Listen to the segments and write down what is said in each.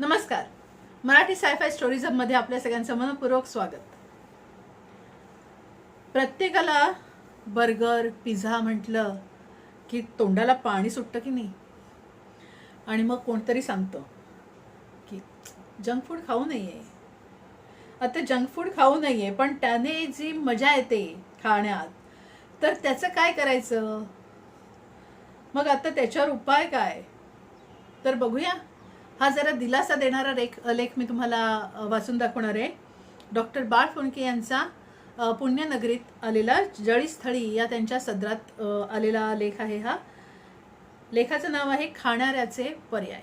नमस्कार. मराठी सायफाय स्टोरिझममध्ये आपल्या सगळ्यांचं मनपूर्वक स्वागत. प्रत्येकाला बर्गर पिझ्झा म्हटलं की तोंडाला पाणी सुटतं की नाही? आणि मग कोणतरी सांगतं की जंक फूड खाऊ नये. आता जंक फूड खाऊ नये पण त्याने जी मजा येते खाण्यात तर त्याचं काय करायचं? मग आता त्याच्यावर उपाय काय? तर बघूया. हा जरा दिलासा देणारा रेख लेख मी तुम्हाला वाचून दाखवणार आहे. डॉक्टर बाळ फुंडके यांचा पुण्यनगरीत आलेला जळीस्थळी या त्यांच्या सदरात आलेला लेख आहे हा. लेखाचं नाव आहे खाणाऱ्याचे पर्याय.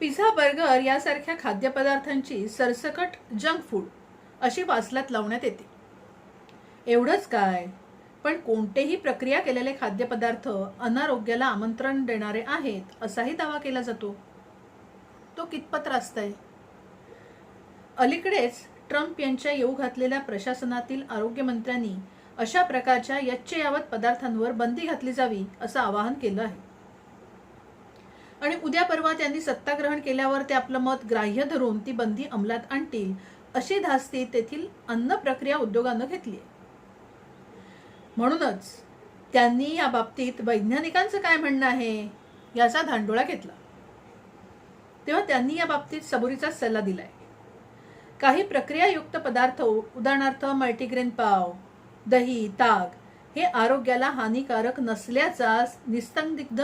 पिझ्झा बर्गर यासारख्या खाद्यपदार्थांची सरसकट जंक फूड अशी वासलात लावण्यात येते. एवढंच काय? पण कोणतेही प्रक्रिया केलेले खाद्यपदार्थ अनारोग्याला आमंत्रण देणारे आहेत असाही दावा केला जातो. तो कितपत रास्त आहे? अलीकडेच ट्रम्प यांच्या येऊ घातलेल्या प्रशासनातील आरोग्यमंत्र्यांनी अशा प्रकारच्या यच्चयावत पदार्थांवर बंदी घातली जावी असं आवाहन केलं आहे. आणि उद्या परवा त्यांनी सत्ता ग्रहण केल्यावर ते आपलं मत ग्राह्य धरून ती बंदी अंमलात आणतील अशी धास्ती तेथील अन्न प्रक्रिया उद्योगानं घेतली आहे. म्हणूनच त्यांनी या बाबतीत वैज्ञानिकांचं काय म्हणणं आहे याचा धांडोळा घेतला. तेव्हा त्यांनी या बाबतीत सबुरीचा सल्ला दिलाय. काही प्रक्रियायुक्त पदार्थ उदाहरणार्थ मल्टीग्रेन पाव दही ताक हे आरोग्याला हानिकारक नसल्याचा निस्तंदिग्ध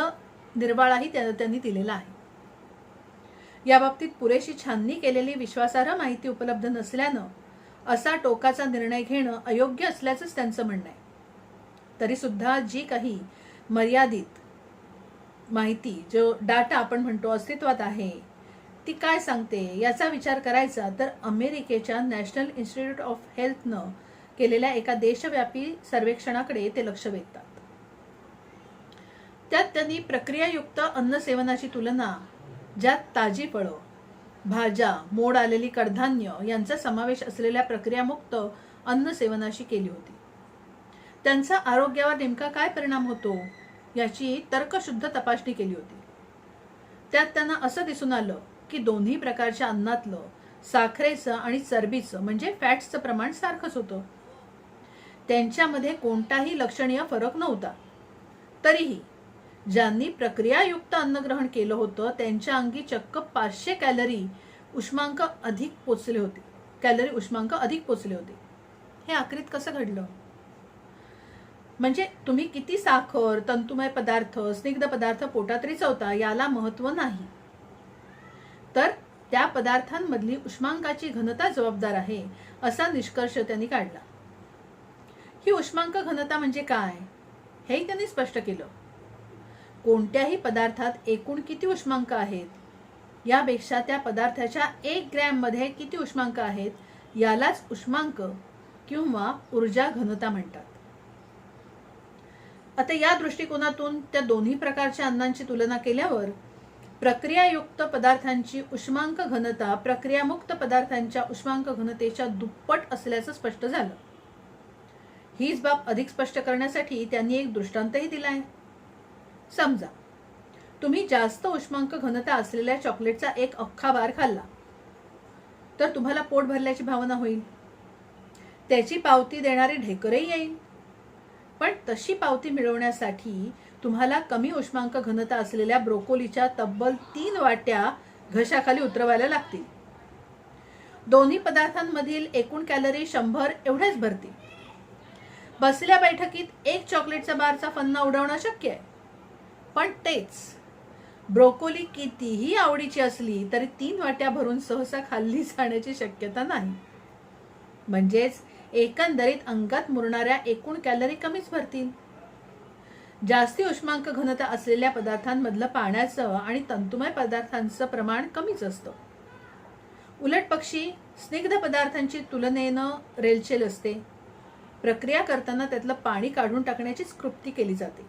निर्वाळाही त्या- त्यांनी दिलेला आहे. याबाबतीत पुरेशी छाननी केलेली विश्वासार्ह माहिती उपलब्ध नसल्यानं असा टोकाचा निर्णय घेणं अयोग्य असल्याचंच त्यांचं म्हणणं आहे. तरी सुद्धा जी काही मर्यादित माहिती जो डाटा आपण म्हणतो अस्तित्वात आहे ती काय सांगते याचा विचार करायचा तर अमेरिकेच्या नॅशनल इन्स्टिट्यूट ऑफ हेल्थनं केलेल्या एका देशव्यापी सर्वेक्षणाकडे ते लक्ष वेधतात. त्यात त्यांनी प्रक्रियायुक्त अन्न सेवनाची तुलना ज्यात ताजी फळं भाज्या मोड आलेली कडधान्य यांचा समावेश असलेल्या प्रक्रियामुक्त अन्न सेवनाशी केली होती. त्यांचा आरोग्यावर नेमका काय परिणाम होतो याची तर्कशुद्ध तपासणी केली होती. त्यात त्यांना असं दिसून आलं की दोन्ही प्रकारच्या अन्नातलं साखरेचं आणि चरबीचं म्हणजे फॅट्सचं प्रमाण सारखंच होतं. त्यांच्यामध्ये कोणताही लक्षणीय फरक नव्हता. तरीही ज्यांनी प्रक्रियायुक्त अन्न ग्रहण केलं होतं त्यांच्या अंगी चक्क पाचशे कॅलरी उष्मांक अधिक पोचले होते. कॅलरी उष्मांक अधिक पोचले होते. हे आखरीत कसं घडलं? म्हणजे तुम्ही किती साखर तंतुमय पदार्थ स्निग्ध पदार्थ पोटात रिचवता याला महत्त्व नाही. तर त्या पदार्थांमधली उष्मांकाची घनता जबाबदार आहे असा निष्कर्ष त्यांनी काढला. ही उष्मांक घनता म्हणजे काय? हेही त्यांनी स्पष्ट केलं. कोणत्याही पदार्थात एकूण किती उष्मांक आहेत? यापेक्षा त्या पदार्थाच्या एक ग्रॅममध्ये किती उष्मांक आहेत? यालाच उष्मांक किंवा ऊर्जा घनता म्हणतात. आता या दृष्टिकोनातून त्या दोन्ही प्रकारच्या अन्नांची तुलना केल्यावर प्रक्रियायुक्त पदार्थांची उष्मांक घनता प्रक्रियामुक्त पदार्थांच्या उष्मांक घनतेच्या दुप्पट असल्याचं स्पष्ट झालं. हीच बाब अधिक स्पष्ट करण्यासाठी त्यांनी एक दृष्टांतही दिलाय. समजा तुम्ही जास्त उष्मांक घनता असलेल्या चॉकलेटचा एक अख्खा बार खाल्ला तर तुम्हाला पोट भरल्याची भावना होईल. त्याची पावती देणारे ढेकरही येईल. पण तशी पावती मिळवण्यासाठी तुम्हाला कमी उष्मांक घनता असलेल्या ब्रोकोलीच्या तब्बल तीन वाट्या घशाखाली उतरवायला लागतील. दोन्ही पदार्थांमधील एकूण कॅलरी शंभर एवढेच भरतील. बसल्या बैठकीत एक चॉकलेटचा बारचा फन्ना उडवणं शक्य आहे. पण तेच ब्रोकोली कितीही आवडीची असली तरी तीन वाट्या भरून सहसा खाल्ली जाण्याची शक्यता नाही. म्हणजेच एकंदरीत अंगात मुरणाऱ्या एकूण कॅलरी कमीच भरतील. जास्ती उष्मांक घनता असलेल्या पदार्थांमधलं पाण्याचं आणि तंतुमय पदार्थांचं प्रमाण कमीच असतं. उलट पक्षी स्निग्ध पदार्थांची तुलनेनं रेलचेल असते. प्रक्रिया करताना त्यातलं पाणी काढून टाकण्याचीच कृप्ती केली जाते.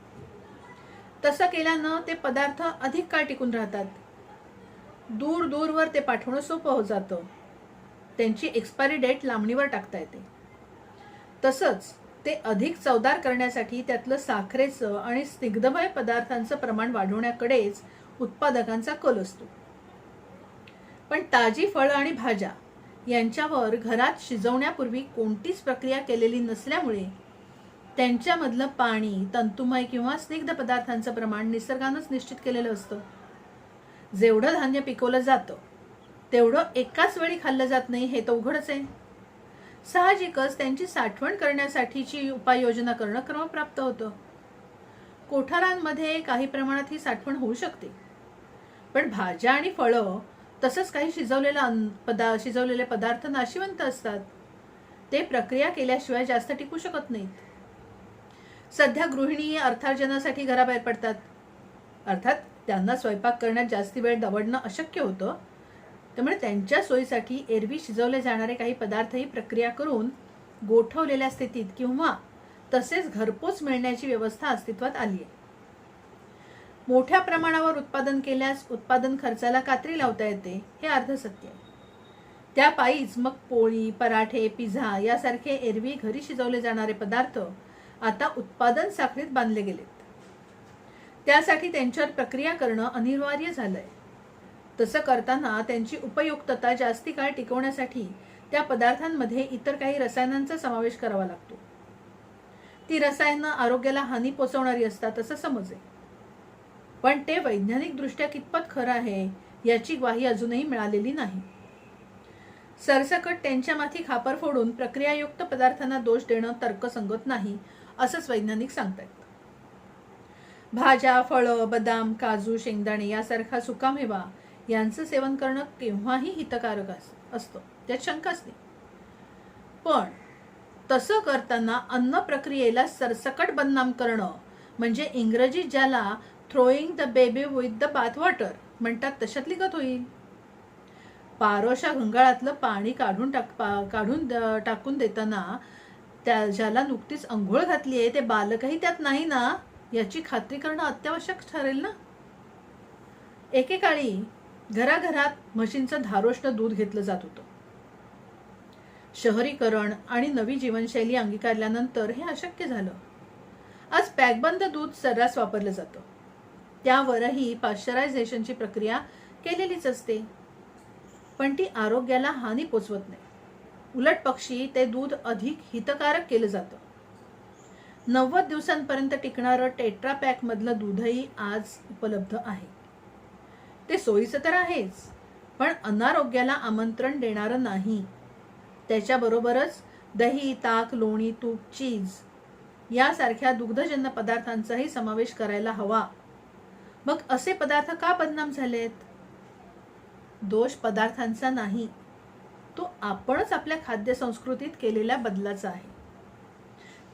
तसं केल्यानं ते पदार्थ अधिक काळ टिकून राहतात. दूर दूरवर ते पाठवणं सोपं हो जातं. त्यांची एक्सपायरी डेट लांबणीवर टाकता येते. तसंच ते अधिक चवदार करण्यासाठी त्यातलं साखरेचं आणि स्निग्धमय पदार्थांचं प्रमाण वाढवण्याकडेच उत्पादकांचा कल असतो. पण ताजी फळं आणि भाज्या यांच्यावर घरात शिजवण्यापूर्वी कोणतीच प्रक्रिया केलेली नसल्यामुळे त्यांच्यामधलं पाणी तंतुमय किंवा स्निग्ध पदार्थांचं प्रमाण निसर्गानंच निश्चित केलेलं असतं. जेवढं धान्य पिकवलं जातं तेवढं एकाच वेळी खाल्लं जात नाही हे तर उघडच आहे. साहजिकच त्यांची साठवण करण्यासाठीची उपाययोजना करणं क्रमप्राप्त होतं. कोठारांमध्ये काही प्रमाणात ही साठवण होऊ शकते. पण भाज्या आणि फळं तसंच काही शिजवलेलं अन्न पदा शिजवलेले पदार्थ नाशिवंत असतात. ते प्रक्रिया केल्याशिवाय जास्त टिकू शकत नाहीत. सध्या गृहिणी अर्थार्जनासाठी घराबाहेर पडतात. अर्थात त्यांना स्वयंपाक करण्यात जास्ती वेळ दवडणं अशक्य होतं त्यामुळे त्यांच्या सोयीसाठी एरवी शिजवले जाणारे काही पदार्थही प्रक्रिया करून गोठवलेल्या स्थितीत किंवा तसेच घरपोच मिळण्याची व्यवस्था अस्तित्वात आली आहे. मोठ्या प्रमाणावर उत्पादन केल्यास उत्पादन खर्चाला कात्री लावता येते हे अर्धसत्य आहे. त्या पायीच मग पोळी पराठे पिझ्झा यासारखे एरवी घरी शिजवले जाणारे पदार्थ आता उत्पादन साखळीत बांधले गेलेत. त्यासाठी त्यांच्यावर प्रक्रिया करणं अनिवार्य झालं आहे तसं करताना त्यांची उपयुक्तता जास्ती काळ टिकवण्यासाठी त्या पदार्थांमध्ये इतर काही रसायनांचा समावेश करावा लागतो. ती रसायनं आरोग्याला हानी पोचवणारी असतात असं समजे पण ते वैज्ञानिकदृष्ट्या कितपत खरं आहे याची ग्वाही अजूनही मिळालेली नाही. सरसकट त्यांच्या माथी खापर फोडून प्रक्रियायुक्त पदार्थांना दोष देणं तर्कसंगत नाही असंच वैज्ञानिक सांगतायत. भाज्या फळं बदाम काजू शेंगदाणे यासारखा सुकामेवा यांचं सेवन करणं केव्हाही हितकारक अस- असतं. त्यात शंकाच नाही पण तसं करताना अन्न प्रक्रियेला सरसकट बदनाम करणं म्हणजे इंग्रजीत ज्याला throwing the baby with the bath water म्हणतात तशातली गत होईल. पारोशा घंगाळातलं पाणी काढून टाक पा- काढून टाकून देताना त्या ज्याला नुकतीच अंघोळ घातली आहे ते बालकही त्यात नाही ना? याची खात्री करणं अत्यावश्यक ठरेल ना? एकेकाळी घराघरात म्हशींचं धारोष्ण दूध घेतलं जात होतं. शहरीकरण आणि नवी जीवनशैली अंगीकारल्यानंतर हे अशक्य झालं. आज पॅकबंद दूध सर्रास वापरलं जातं. त्यावरही पाश्चरायझेशनची प्रक्रिया केलेलीच असते. पण ती आरोग्याला हानी पोचवत नाही. उलट पक्षी ते दूध अधिक हितकारक केलं जातं. नव्वद दिवसांपर्यंत टिकणारं टेट्रा पॅकमधलं दूधही आज उपलब्ध आहे. ते सोयीचं तर आहेच. पण अनारोग्याला आमंत्रण देणारं नाही. त्याच्याबरोबरच दही ताक लोणी तूप चीज यासारख्या दुग्धजन्य पदार्थांचाही समावेश करायला हवा. मग असे पदार्थ का बदनाम झालेत? दोष पदार्थांचा नाही. तो आपणच आपल्या खाद्य संस्कृतीत केलेल्या बदलाचा आहे.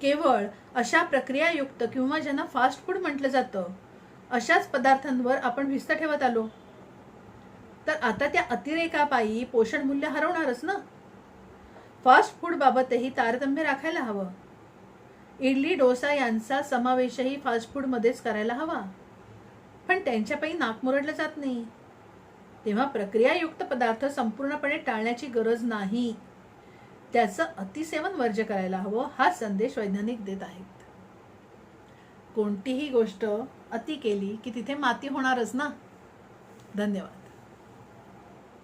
केवळ अशा प्रक्रियायुक्त किंवा ज्यांना फास्ट फूड म्हटलं जातं अशाच पदार्थांवर आपण भिस्त ठेवत आलो. तर आता त्या अतिरेकापायी पोषण मूल्य हरवणारच ना? फास्ट फूड बाबतही तारतम्य राखायला हवं. इडली डोसा यांचा समावेशही फास्ट फूडमध्येच करायला हवा. पण त्यांच्यापायी नाक मुरडलं जात नाही. तेव्हा प्रक्रियायुक्त पदार्थ संपूर्णपणे टाळण्याची गरज नाही. त्याचं अतिसेवन वर्ज्य करायला हवं हा संदेश वैज्ञानिक देत आहेत. कोणतीही गोष्ट अति केली की तिथे माती होणारच ना? धन्यवाद.